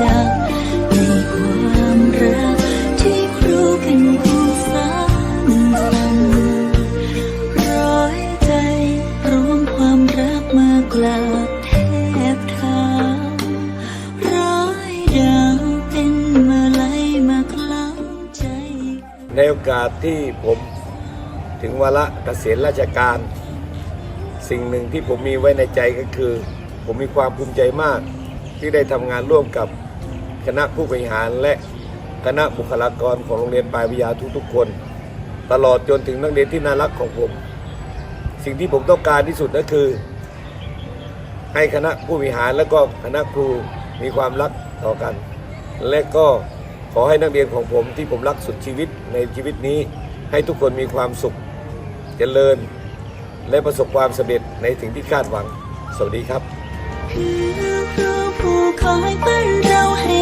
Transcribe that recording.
จ้งประจักในความรักที่ครูเป็นผู้สารรค์ร้อยใจรวมความรักมากลาบแทบเท้าร้อยดาวเป็นมาลัยมาคล้ำใจ ในโอกาสที่ผมถึงวาระเกษียณราชการ สิ่งหนึ่งที่ผมมีไว้ในใจก็คือ ผมมีความภูมิใจมากที่ได้ทำงานร่วมกับ คณะผู้บริหารและคณะบุคลากรของโรงเรียนปลายวิทยาทุกๆคน ตลอดจนถึงนักเรียนที่น่ารักของผม สิ่งที่ผมต้องการที่สุดก็คือ ให้คณะผู้บริหารและก็คณะครูมีความรักต่อกัน และก็ขอให้นักเรียนของผมที่ผมรักสุดชีวิตในชีวิตนี้ ให้ทุกคนมีความสุขเจริญ และประสบความสำเร็จในสิ่งที่คาดหวัง สวัสดีครับ คือครูผู้คอยปั้นเราให้